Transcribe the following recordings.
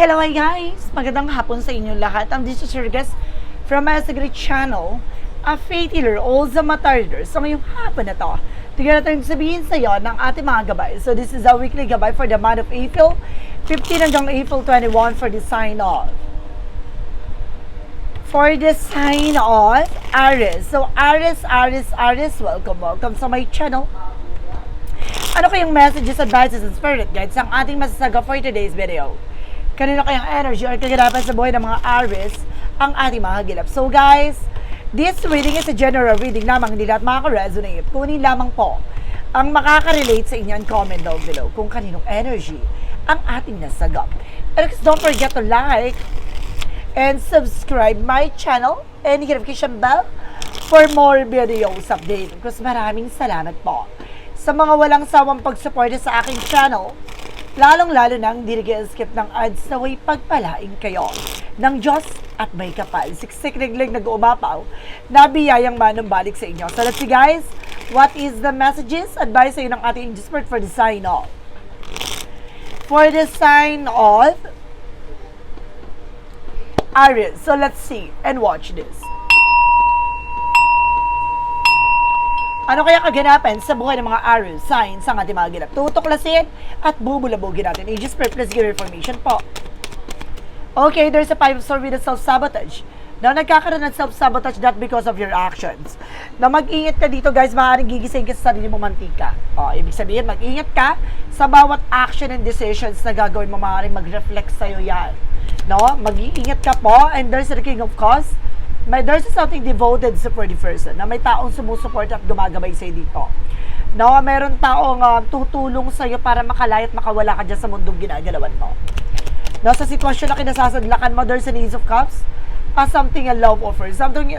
Hello guys! Magandang hapon sa inyo lahat. I'm your guest from my Sagri channel, a faith healer, also matarder. So ngayong hapon na to, tignan natin sabihin sa iyo ng ating mga gabay. So this is a weekly gabay for the month of April, 15 hanggang April 21 for the sign off. For the sign of Aries. So Aries, Aries, Aries, welcome, welcome sa my channel. Ano kayong messages, advices, and spirit guides ang ating masasaga for today's video? Kanino kayang energy or kaganapan sa buhay ng mga Aries ang ating mga gilap? So guys, this reading is a general reading lamang, hindi lahat makaka-resonate. Kunin lamang po ang makaka-relate sa inyo comment down below kung kaninong energy ang ating nasagap. And don't forget to like and subscribe my channel and notification bell for more videos update. Because maraming salamat po sa mga walang sawang pagsuporta sa aking channel, lalong-lalo nang di skip ng ads na way pagpalain kayo ng Diyos at may kapal. Siksik liglig nag-uumapaw na biyayang manumbalik sa inyo. So let's see guys, what is the messages? Advice sa ng ating expert for the sign off. For the sign of Aries. So let's see and watch this. Ano kaya kaganapan sa buhay ng mga Aries signs ang ating mga ganap? Tutuklasin at bubulabugin natin. Aegis plus give information po. Okay, there's a five story with self-sabotage. Na nagkakaroon ng self-sabotage not because of your actions. Na mag-ingat ka dito guys, maaaring gigising ka sa sarili mo mantika. O, ibig sabihin, mag-ingat ka sa bawat action and decisions na gagawin mo, maaaring mag-reflect sa'yo yan. No? Mag-iingat ka po, and there's the king of cause may there's something devoted sa for the person na may taong sumusuporta at gumagabay sa'yo dito. No, meron taong uh, tutulong sa iyo para makalaya at makawala ka dyan sa mundong ginagalawan mo. No, sa sitwasyon na kinasasadlakan mo, there's an ace of cups, uh, something a love offer. Something,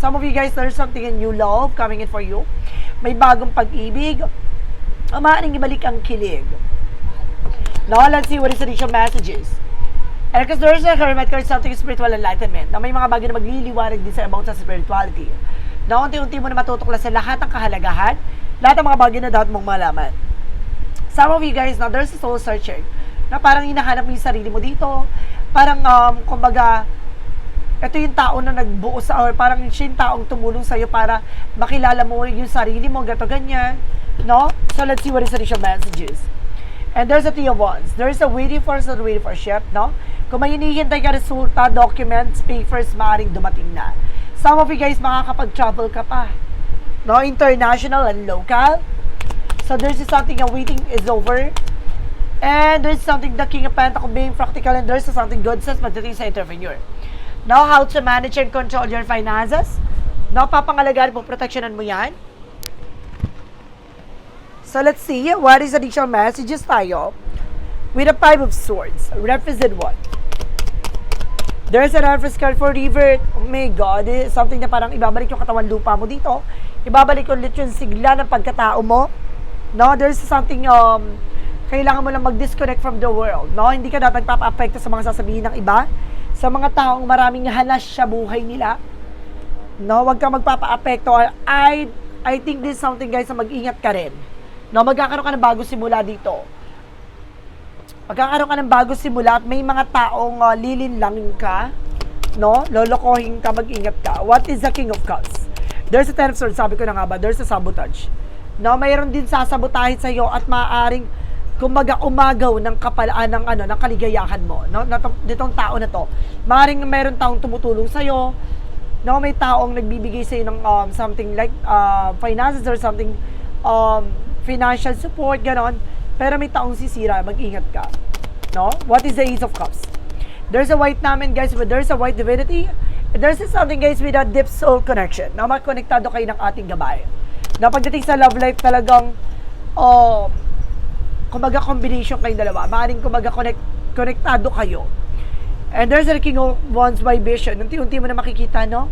some of you guys, there's something a new love coming in for you. May bagong pag-ibig. Maaaring ibalik ang kilig. No, let's see what is the initial messages. And because there's a hermit card, something spiritual enlightenment, na may mga bagay na magliliwanag din sa about sa spirituality. Na unti-unti mo na matutuklas sa lahat ng kahalagahan, lahat ng mga bagay na dapat mong malaman. Some of you guys, now there's a soul searcher, na parang hinahanap mo yung sarili mo dito, parang, um, kumbaga, ito yung tao na nagbuo sa, or parang siya yung taong tumulong sa'yo para makilala mo yung sarili mo, gato ganyan, no? So let's see what is the initial messages. And there's a Tea of Wands. There's a waiting for, so waiting for ship, no? Kung may hinihintay ka resulta, documents, papers, maaaring dumating na. Some of you guys, makakapag-travel ka pa. No? International and local. So there's something a waiting is over. And there's something the King of Pentacles being practical and there's something good says pagdating sa entrepreneur. Know how to manage and control your finances. No, papangalagaan po, proteksyonan mo yan. So let's see, what is additional messages tayo? With a Five of Swords, represent what? There's an card for revert. Oh my God, eh, something na parang ibabalik yung katawan lupa mo dito. Ibabalik ulit yung sigla ng pagkatao mo. No, there's something, um, kailangan mo lang mag-disconnect from the world. No, hindi ka dapat papa-apekto sa mga sasabihin ng iba. Sa mga taong maraming halas sa buhay nila. No, wag ka magpapa-apekto. I, I think this is something guys na mag-ingat ka rin. No, magkakaroon ka ng bago simula dito. Magkakaroon ka ng bago simula at may mga taong uh, lilinlangin ka, no? Lolokohin ka, mag-ingat ka. What is the King of Cups? There's a Ten of Swords, sabi ko na nga ba, there's a sabotage. No, mayroon din sasabotahin sa iyo at maaaring kumbaga umagaw ng kapalaan ng ano ng kaligayahan mo no na ditong tao na to maaaring mayroon taong tumutulong sa iyo no may taong nagbibigay sa iyo ng um, something like uh, finances or something um, financial support ganon pero may taong sisira, mag-ingat ka. No? What is the Ace of Cups? There's a white namin, guys, but there's a white divinity. There's something, guys, with a deep soul connection. Na makonektado kayo ng ating gabay. Na pagdating sa love life, talagang, oh, kumbaga combination kayong dalawa. Maaaring kumbaga connect, konektado kayo. And there's a King of Wands vibration. Unti-unti mo na makikita, no?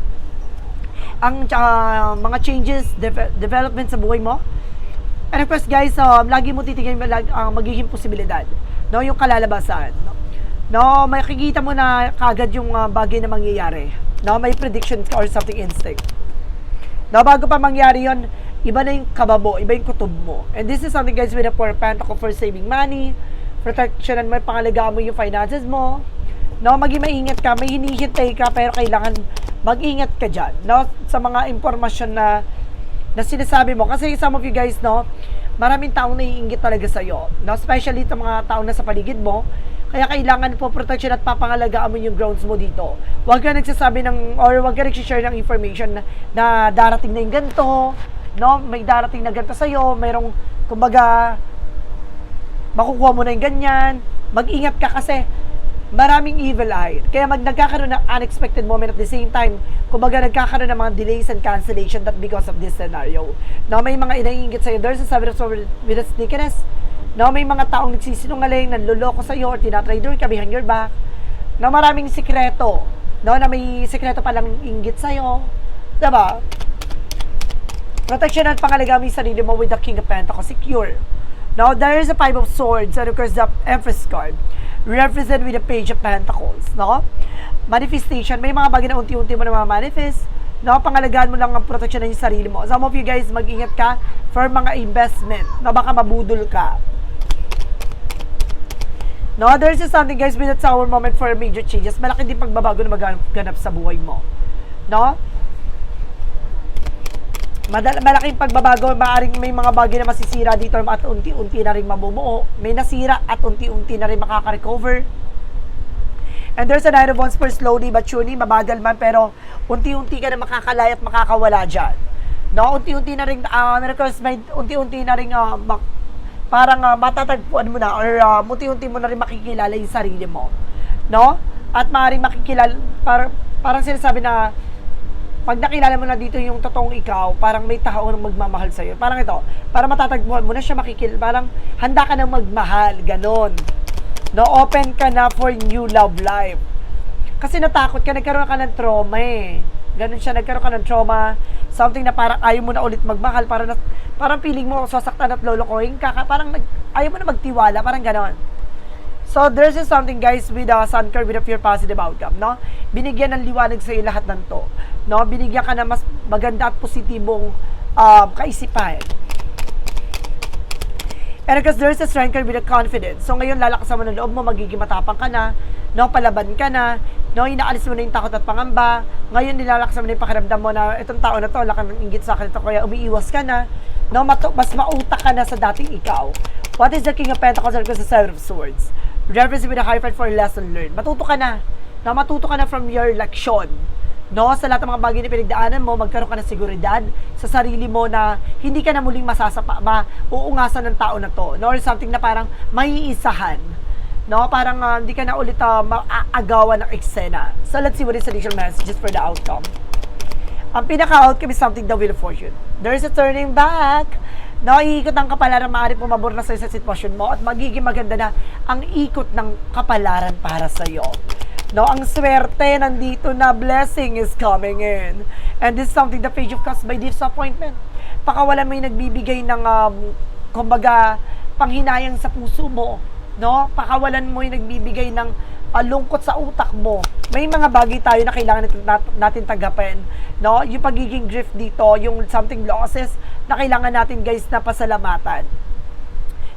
Ang uh, mga changes, de- development sa buhay mo, And of course, guys, um, lagi mo titingnan ang magiging posibilidad. No, yung kalalabasan. No, no makikita mo na kagad yung uh, bagay na mangyayari. No, may prediction or something instinct. No, bago pa mangyari yon iba na yung kababo, iba yung kutob mo. And this is something, guys, with a power pentacle for saving money, protectionan mo, pangalagaan mo yung finances mo. No, maging maingat ka, may hinihintay ka, pero kailangan mag-ingat ka dyan, no? Sa mga impormasyon na, na sinasabi mo. Kasi some of you guys, no, maraming taong naiingit talaga sa'yo. No? Especially sa mga taong nasa paligid mo. Kaya kailangan po protection at papangalagaan mo yung grounds mo dito. Huwag ka nagsasabi ng, or huwag ka nagsishare ng information na, na darating na yung ganito, no? May darating na ganito sa'yo, mayroong, kumbaga, makukuha mo na yung ganyan. Mag-ingat ka kasi maraming evil eye. Kaya mag nagkakaroon ng unexpected moment at the same time, kumbaga nagkakaroon ng mga delays and cancellation that because of this scenario. Now, may mga inaingit sa'yo. There's a swords with a sneakiness. Now, may mga taong nagsisinungaling, nanluloko sa'yo, or tinatrader ka behind your back. Na maraming sikreto. No, na may sikreto palang inggit sa'yo. Diba? Protection at yung sarili mo with the King of Pentacles. Secure. Now, there is a Five of Swords and of course the Empress card. Represent with the Page of Pentacles. No? Manifestation. May mga bagay na unti-unti mo na manifest. No? Pangalagaan mo lang ang protection ng sarili mo. Some of you guys, mag-ingat ka for mga investment. No? Baka mabudol ka. No, there's just something guys with a tower moment for major changes. Malaki din pagbabago na maganap sa buhay mo. No? Madal malaking pagbabago, maaring may mga bagay na masisira dito at unti-unti na rin mabubuo. May nasira at unti-unti na rin makaka-recover. And there's a nine of wands for slowly but surely, mabagal man, pero unti-unti ka na makakalaya at makakawala dyan. No, unti-unti na rin, uh, miracles, may unti-unti na rin, uh, mak- parang uh, matatagpuan mo na, or uh, unti-unti mo na rin makikilala yung sarili mo. No? At maaaring makikilala, parang, parang sinasabi na, pag nakilala mo na dito yung totoong ikaw, parang may tao na magmamahal sa'yo. Parang ito, para matatagpuan mo na siya makikil, parang handa ka na magmahal, ganon. No, open ka na for new love life. Kasi natakot ka, nagkaroon ka ng trauma eh. Ganon siya, nagkaroon ka ng trauma, something na parang ayaw mo na ulit magmahal, parang, na, parang feeling mo sasaktan at lolokohin ka, parang nag, ayaw mo na magtiwala, parang ganon. So, there's just something guys with a sun curve with a pure positive outcome, no? Binigyan ng liwanag sa iyo lahat ng to, no? Binigyan ka na mas maganda at positibong um, kaisipan. And because there's a strength curve with a confidence. So, ngayon lalakasan mo ng loob mo, magiging matapang ka na, no? Palaban ka na, no? Inaalis mo na yung takot at pangamba. Ngayon, nilalakasan mo na yung pakiramdam mo na itong tao na to, laki ng inggit sa akin ito, kaya umiiwas ka na, no? Mas mautak ka na sa dating ikaw. What is the King of Pentacles and the Seven of Swords? Reference with a five for lesson learned. Matuto ka na. No, matuto ka na from your leksyon. No, sa lahat ng mga bagay na pinagdaanan mo, magkaroon ka ng seguridad sa sarili mo na hindi ka na muling masasapa, mauungasan ng tao na to. No, or something na parang maiisahan. No, parang ah, hindi ka na ulit uh, maaagawan ng eksena. So let's see what is initial messages for the outcome. Ang pinaka-outcome is something the wheel of fortune. There is a turning back. No, iikot ang kapalaran, maaari pumabor na sa sitwasyon mo at magiging maganda na ang ikot ng kapalaran para sa'yo. No, ang swerte nandito na blessing is coming in. And this is something the page of cups by disappointment. Pakawalan mo yung nagbibigay ng, um, kumbaga, panghinayang sa puso mo. No? Pakawalan mo yung nagbibigay ng uh, lungkot sa utak mo. May mga bagay tayo na kailangan natin, nat- natin tanggapin. No? Yung pagiging grief dito, yung something losses na kailangan natin guys na pasalamatan.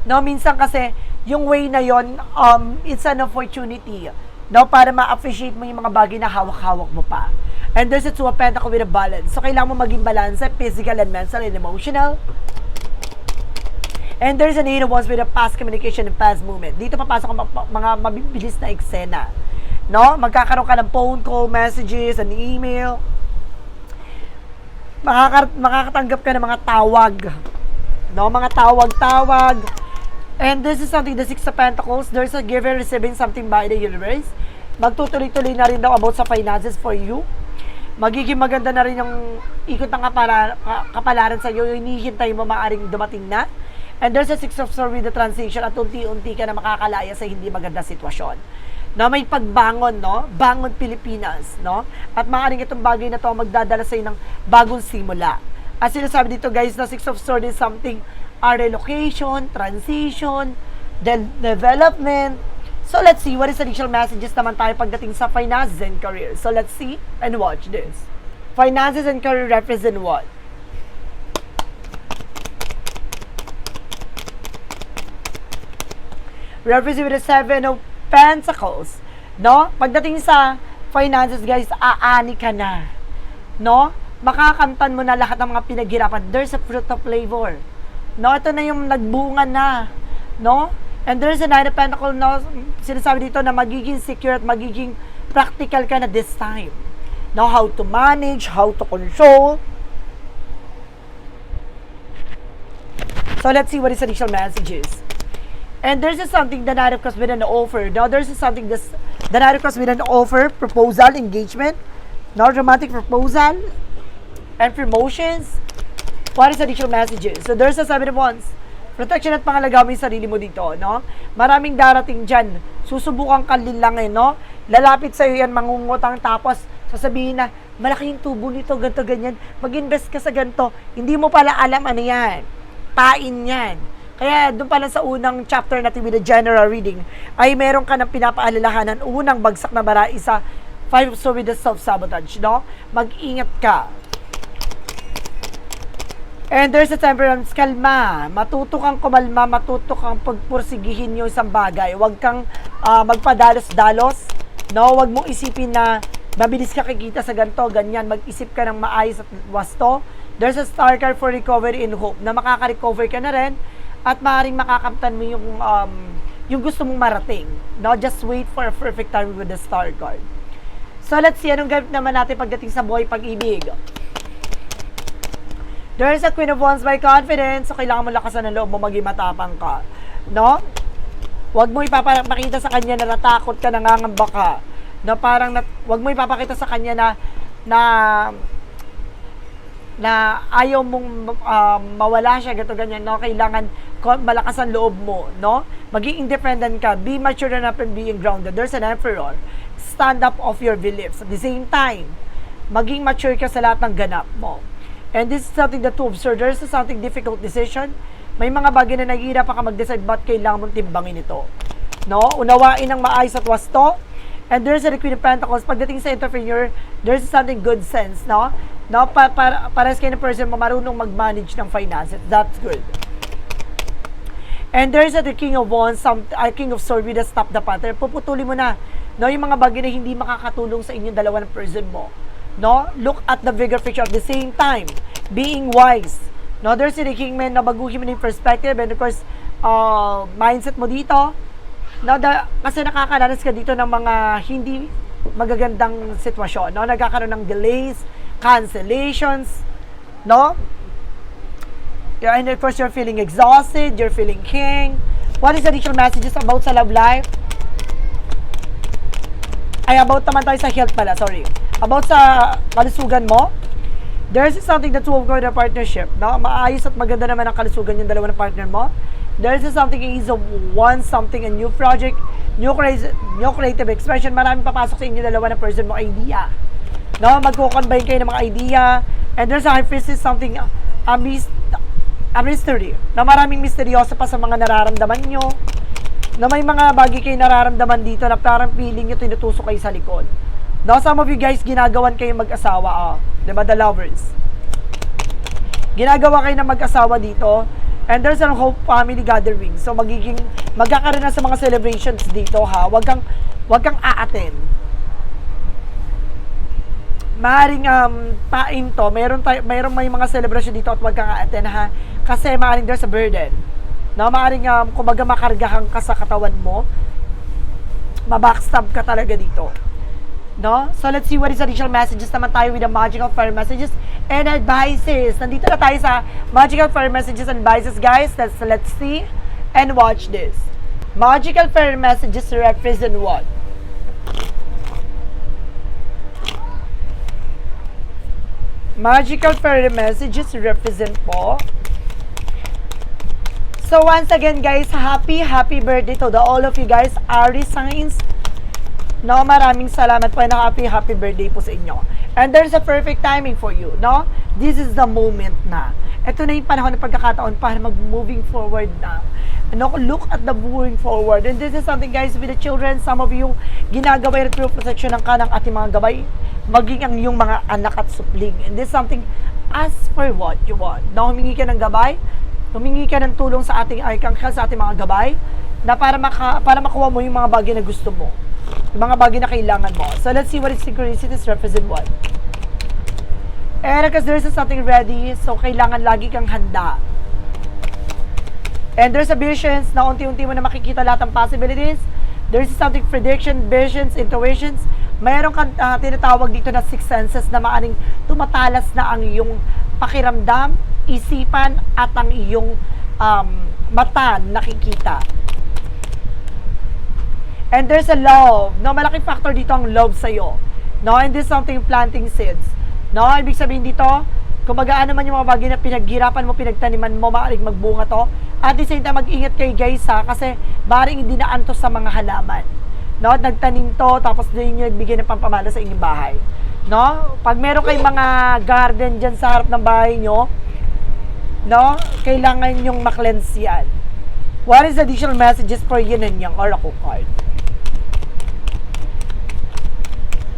No, minsan kasi yung way na yon um it's an opportunity no para ma-appreciate mo yung mga bagay na hawak-hawak mo pa. And there's a two of pentacle with a balance. So kailangan mo maging balance physical and mental and emotional. And there's an of wands with a past communication and past movement. Dito papasok ang mga mabibilis na eksena. No? Magkakaroon ka ng phone call, messages, an email. Makaka- makakatanggap ka ng mga tawag. No? Mga tawag-tawag. And this is something, the Six of Pentacles, there's a giver receiving something by the universe. Magtutuloy-tuloy na rin daw about sa finances for you. Magiging maganda na rin yung ikot ng kapala, ka- kapalaran sa iyo, yung hinihintay mo maaring dumating na. And there's a Six of Swords with the transition at unti-unti ka na makakalaya sa hindi maganda sitwasyon. No, may pagbangon, no? Bangon Pilipinas, no? At maaaring itong bagay na to magdadala sa ng bagong simula. As sinasabi dito guys, na Six of Swords is something a relocation, transition, de- development. So let's see what is the initial messages naman tayo pagdating sa finances and career. So let's see and watch this. Finances and career represent what? With the Seven of Pentacles. No? Pagdating sa finances, guys, aani ka na. No? Makakamtan mo na lahat ng mga pinaghirapan. There's a fruit of labor. No? Ito na yung nagbunga na. No? And there's a Nine of Pentacles, no? Sinasabi dito na magiging secure at magiging practical ka na this time. Know how to manage, how to control. So let's see what is initial messages. And there's just something Knight of Cups with an offer. Now there's just something this Knight of Cups with an offer, proposal, engagement, now dramatic proposal, and promotions. What is additional messages? So there's a seven of wands. Protection at pangalaga mo yung sarili mo dito, no? Maraming darating dyan. Susubukan ka lilangin, no? Lalapit sa'yo yan, mangungutang tapos sasabihin na, malaki yung tubo nito, ganto ganyan. Mag-invest ka sa ganto. Hindi mo pala alam ano yan. Pain yan. Kaya doon pala sa unang chapter natin with the general reading, ay meron ka ng pinapaalalahanan, unang bagsak na bara, isa, five so with the self-sabotage, no? Mag-ingat ka. And there's a temperance, kalma. Matuto kang kumalma, matuto kang pagpursigihin yung isang bagay. Huwag kang ah, magpadalos-dalos. No, huwag mong isipin na mabilis ka kikita sa ganito, ganyan. Mag-isip ka ng maayos at wasto. There's a star card for recovery and hope na makaka-recover ka na rin at maaaring makakamtan mo yung um, yung gusto mong marating. No, just wait for a perfect time with the star card. So let's see anong gamit naman natin pagdating sa buhay pag-ibig. There is a Queen of Wands by confidence. So, kailangan mo lakasan ng loob mo, maging matapang ka. No? Huwag mo ipapakita sa kanya na natakot ka, nangangamba ka. Na parang, nat, huwag mo ipapakita sa kanya na, na, na ayaw mong um, mawala siya, gato ganyan, no? Kailangan malakas ang loob mo, no? Maging independent ka. Be mature enough and being grounded. There's an emperor. Stand up of your beliefs. At the same time, maging mature ka sa lahat ng ganap mo. And this is something that to observe. There's something difficult decision. May mga bagay na naghihirap ka mag-decide ba't kailangan mong timbangin ito. No? Unawain ng maayos at wasto. And there's a Queen of Pentacles. Pagdating sa entrepreneur, there's something good sense, no? No, pa, para, pares kayo ng person marunong mag-manage ng finances. That's good. And there's a the King of Wands, some, uh, King of Swords with a stop the pattern. Puputuli mo na. No, yung mga bagay na hindi makakatulong sa inyong dalawa ng person mo. No? Look at the bigger picture at the same time. Being wise. No, there's a the King Man na baguhin mo na yung perspective and of course, uh, mindset mo dito. No, da, kasi nakakaranas ka dito ng mga hindi magagandang sitwasyon. No? Nagkakaroon ng delays, cancellations, no? Yeah, and of course, you're feeling exhausted, you're feeling king. What is additional messages about sa love life? Ay, about naman tayo sa health pala, sorry. About sa kalusugan mo, there's something that two of God in a partnership, no? Maayos at maganda naman ang kalusugan yung dalawa ng partner mo. There's something is of one something, a new project, new creative, new creative expression. Maraming papasok sa inyo dalawa ng person mo idea. No, magko-combine kayo ng mga idea. And there's a priestess something, a, mis- a mystery. Na maraming misteryoso pa sa mga nararamdaman nyo. Na may mga bagay kayo nararamdaman dito na parang feeling nyo tinutusok kayo sa likod. No, some of you guys, ginagawan kayo mag-asawa. Oh. Diba, the lovers. Ginagawa kayo ng mag-asawa dito. And there's a hope family gathering. So magiging magkakaroon na sa mga celebrations dito ha. Wag kang wag kang aaten. Maaring um, pain to, mayroon tayo, mayroon may mga celebration dito at wag kang aaten ha. Kasi maaring there's a burden. No, maaring um, kumbaga makargahan ka sa katawan mo. Mabackstab ka talaga dito. No? So let's see what is additional messages naman tayo with the magical fire messages and advices. Nandito na tayo sa magical fire messages and advices, guys. Let's, let's see and watch this. Magical fire messages represent what? Magical fairy messages represent po. So once again guys, happy happy birthday to the all of you guys, Aries signs. No, maraming salamat po happy happy birthday po sa inyo. And there's a perfect timing for you, no? This is the moment na. Ito na yung panahon ng pagkakataon para mag-moving forward na. No, look at the moving forward. And this is something guys with the children, some of you ginagawa yung pure protection ng kanang ating mga gabay, maging ang iyong mga anak at supling. And this is something, ask for what you want. Na humingi ka ng gabay, humingi ka ng tulong sa ating arkanghel, sa ating mga gabay, na para, maka, para makuha mo yung mga bagay na gusto mo. Yung mga bagay na kailangan mo. So, let's see what is synchronicities represent what. And because there's something ready, so kailangan lagi kang handa. And there's a visions na unti-unti mo na makikita lahat ng possibilities. There's something prediction, visions, intuitions. Mayroon kang ah, tinatawag dito na six senses na maaring tumatalas na ang iyong pakiramdam, isipan, at ang iyong um, mata nakikita. And there's a love. No, malaking factor dito ang love sa'yo. No, and this is something planting seeds. No, ibig sabihin dito, kung magaan naman yung mga bagay na pinaghirapan mo, pinagtaniman mo, maaaring magbunga to. At the same time, mag-ingat kayo guys ha, kasi maaaring hindi na antos sa mga halaman. No, nagtanim to, tapos din yung nagbigay ng pampamala sa inyong bahay. No, pag meron kayong mga garden dyan sa harap ng bahay nyo, no, kailangan yung maklense yan. What is additional messages for yin and yang oracle card?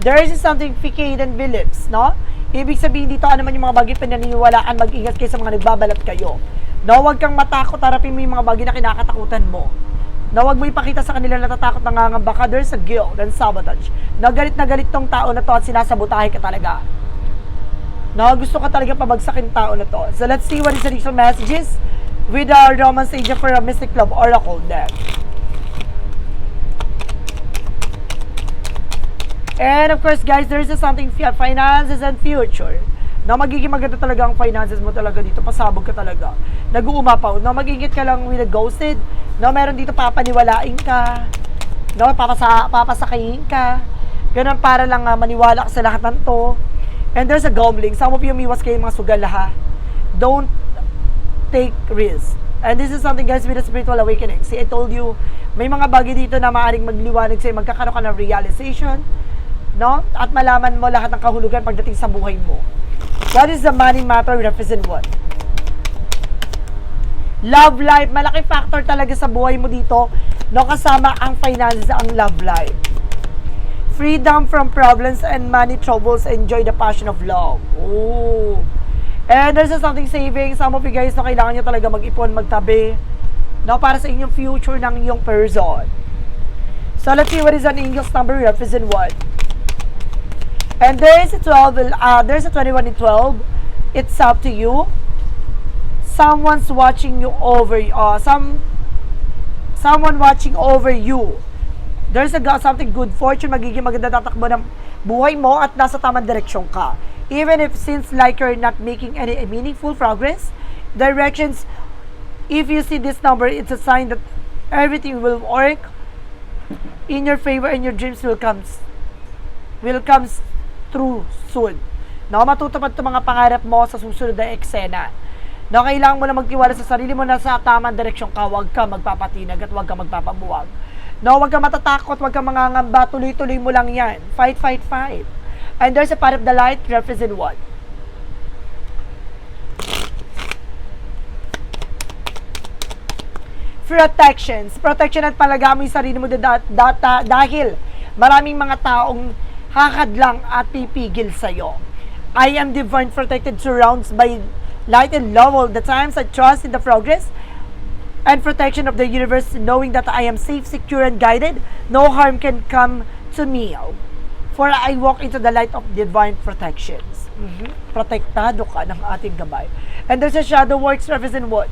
There is something facade and beliefs, no? Ibig sabihin dito, ano man yung mga bagay pinaniniwalaan, mag-ingat kayo sa mga nagbabalat kayo. No, huwag kang matakot, harapin mo yung mga bagay na kinakatakutan mo. No, huwag mo ipakita sa kanila na natatakot na ngangamba ka. There's a guilt and sabotage. No, galit na galit tong tao na to at sinasabotahe ka talaga. No, gusto ka talaga pabagsakin tao na to. So let's see what is the initial messages with our Romance Agent for a Mystic Love Oracle deck. And of course, guys, there is something fi- finances and future. No, magiging maganda talaga ang finances mo talaga dito. Pasabog ka talaga. Nag-uumapaw. No, mag-ingit ka lang with a ghosted. No, meron dito papaniwalain ka. No, papasa papasakayin ka. Ganun para lang ah, maniwala ka sa lahat ng to. And there's a gambling. Some of you umiwas kayo mga sugal ha. Don't take risk. And this is something guys with a spiritual awakening. See, I told you, may mga bagay dito na maaaring magliwanag sa'yo, magkakaroon ka ng realization, no? At malaman mo lahat ng kahulugan pagdating sa buhay mo. What is the money matter represent what? Love life, malaki factor talaga sa buhay mo dito, no? Kasama ang finances, ang love life. Freedom from problems and money troubles, enjoy the passion of love. Oh. And there's just something saving. Some of you guys na kailangan nyo talaga mag-ipon, magtabi. No, para sa inyong future ng iyong person. So let's see what is an angel's number represent what. And there is a 12, uh, there's a 21 and 12. It's up to you. Someone's watching you over, uh, some, someone watching over you. There's a something good fortune, magiging maganda tatakbo ng buhay mo at nasa tamang direksyon ka. Even if seems like you're not making any meaningful progress, directions, if you see this number, it's a sign that everything will work in your favor and your dreams will come will comes true soon. No, matutupad itong mga pangarap mo sa susunod na eksena. No, kailangan mo na magtiwala sa sarili mo na sa tamang direksyon ka, huwag ka magpapatinag at huwag ka magpapabuwag. No, huwag ka matatakot, huwag ka mangangamba, tuloy-tuloy mo lang yan. Fight, fight, fight. And there's a part of the light, represent what? protections. Protection at palaga mo yung sarili mo da- data dahil maraming mga taong hakadlang at pipigil sa'yo. I am divine protected surrounds by light and love all the times. I trust in the progress and protection of the universe knowing that I am safe, secure, and guided. No harm can come to me. For I walk into the light of divine protections. Mhm. Protektado ka ng ating gabay. And there's a shadow works represent what?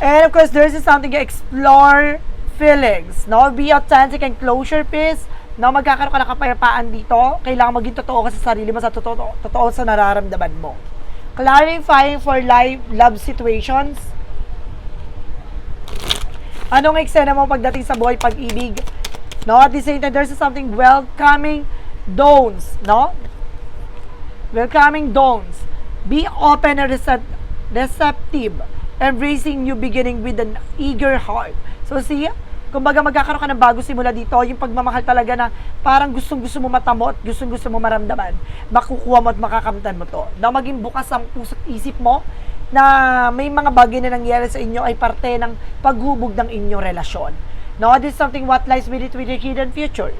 And of course, there's something to explore feelings, no? Be authentic and close your peace. No, magkakaroon ka ng kapayapaan dito. Kailangan maging totoo ka sa sarili mo, sa totoo, totoo sa nararamdaman mo. Clarifying for life, love situations. Anong eksena mo pagdating sa buhay pag-ibig? No, at the same time, there's something welcoming dawns, no? Welcoming dawns. Be open and recep- receptive. Embracing new beginning with an eager heart. So see, kumbaga magkakaroon ka ng bago simula dito, yung pagmamahal talaga na parang gustong-gusto mo matamo at gustong-gusto mo maramdaman, makukuha mo at makakamtan mo to. Na maging bukas ang puso't isip mo na may mga bagay na nangyari sa inyo ay parte ng paghubog ng inyong relasyon. No, this is something what lies it with your hidden future.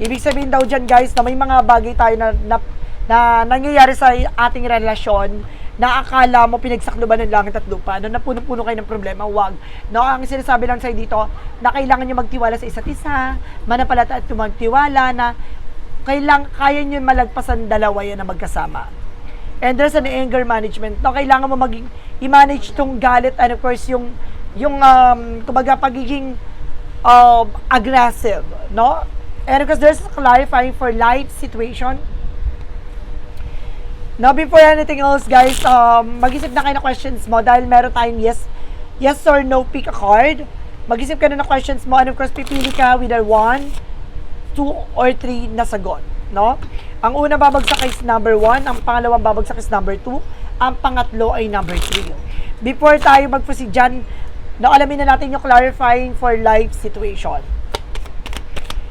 Ibig sabihin daw dyan guys na may mga bagay tayo na, na na nangyayari sa ating relasyon na akala mo pinagsakluban ng langit at lupa, no, na puno-puno kayo ng problema, wag. No, ang sinasabi lang sa'yo dito, na kailangan nyo magtiwala sa isa't isa, manapalata at magtiwala na kailang, kaya nyo malagpasan dalawa yan na magkasama. And there's an anger management. No, kailangan mo maging i-manage tong galit and of course yung yung um kumbaga pagiging um, aggressive, no? And because there's clarifying for life situation. Now, before anything else, guys, um, mag-isip na kayo ng questions mo dahil meron tayong yes, yes or no pick a card. Mag-isip ka na ng questions mo and of course, pipili ka with a 1, 2, or 3 na sagot. No? Ang una babagsak is number 1, ang pangalawang babagsak is number 2, ang pangatlo ay number 3. Before tayo mag-proceed dyan, no, alamin na natin yung clarifying for life situation.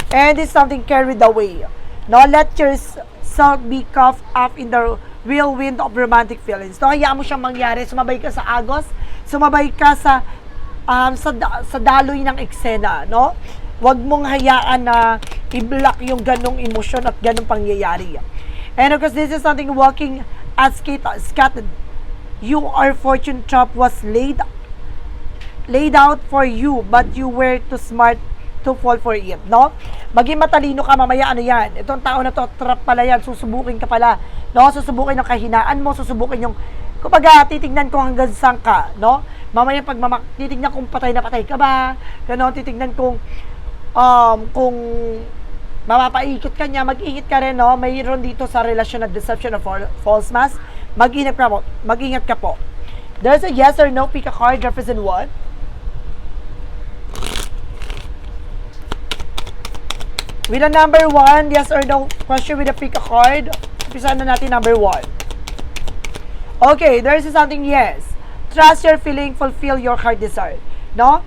And it's something carried away. No, let yourself be caught up in the real wind of romantic feelings. No, hayaan mo siyang mangyari. Sumabay ka sa agos, sumabay ka sa um, sa, sa daloy ng eksena, no? Huwag mong hayaan na i-block yung ganong emosyon at ganong pangyayari. And of course, this is something walking as scattered. You are fortune trap was laid laid out for you, but you were too smart to fall for it, no? Maging matalino ka mamaya, ano yan? Itong tao na to, trap pala yan, susubukin ka pala, no? Susubukin yung kahinaan mo, susubukin yung, kumbaga, titignan ko hanggang saan ka, no? Mamaya pag mamak, titignan kung patay na patay ka ba, gano'n, titignan kung, um, kung mapapaikot ka niya, mag-ingat ka rin, no? Mayroon dito sa relasyon na deception of fal- false mask, mag-ingat ka po, mag-ingat ka po. There's a yes or no, pick a card, represent what? With a number one, yes or no question with a pick a card. Umpisa na natin number one. Okay, there's something yes. Trust your feeling, fulfill your heart desire. No?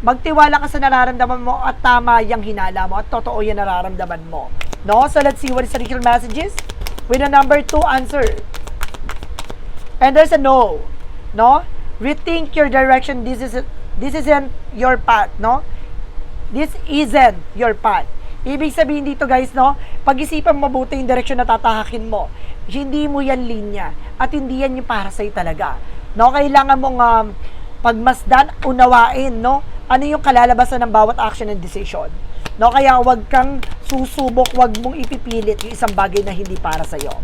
Magtiwala ka sa nararamdaman mo at tama yung hinala mo at totoo yung nararamdaman mo. No? So let's see what is the original messages. With a number two answer. And there's a no. No? Rethink your direction. This is this isn't your path, no? This isn't your path. Ibig sabihin dito guys, no? Pag-isipan mabuti yung direksyon na tatahakin mo. Hindi mo yan linya. At hindi yan yung para sa'yo talaga. No? Kailangan mong um, pagmasdan, unawain, no? Ano yung kalalabasan ng bawat action and decision. No? Kaya wag kang susubok, wag mong ipipilit yung isang bagay na hindi para sa'yo.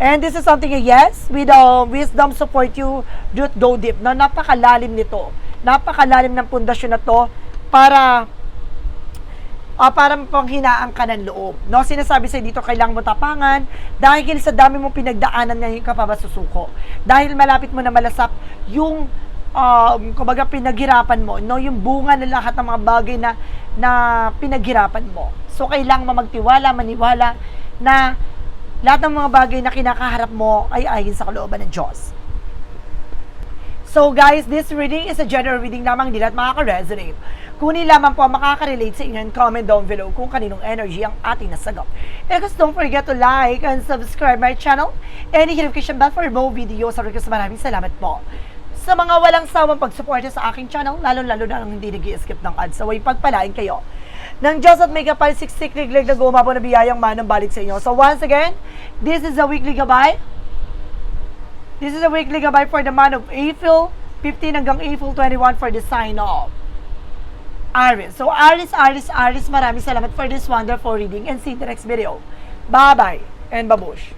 And this is something, yes, with uh, wisdom support you, do go deep. No? Napakalalim nito. Napakalalim ng pundasyon na to para uh, para panghinaan ka ng loob. No, sinasabi sa dito kailangan mo tapangan dahil sa dami mong pinagdaanan ngayon ka pa ba susuko. Dahil malapit mo na malasap yung um, kumbaga pinaghirapan mo, no, yung bunga ng lahat ng mga bagay na na pinaghirapan mo. So kailangan mo magtiwala, maniwala na lahat ng mga bagay na kinakaharap mo ay ayon sa kalooban ng Diyos. So guys, this reading is a general reading lamang din at makaka-resonate. Kunin lamang po ang makaka-relate sa inyo and comment down below kung kaninong energy ang ating nasagap. And guys, don't forget to like and subscribe my channel and hit notification bell for more videos. Sabi ko sa maraming salamat po. Sa mga walang sawang pagsuporta sa aking channel, lalo-lalo na nang hindi nag skip ng ads, saway pagpalain kayo. Nang Diyos at may kapal siksik liglig na gumapo na biyayang manang balik sa inyo. So once again, this is a weekly gabay. This is a weekly gabay for the month of April 15 hanggang April 21 for the sign off. Aris. So Aris, Aris, Aris, maraming salamat for this wonderful reading and see the next video. Bye-bye and babush.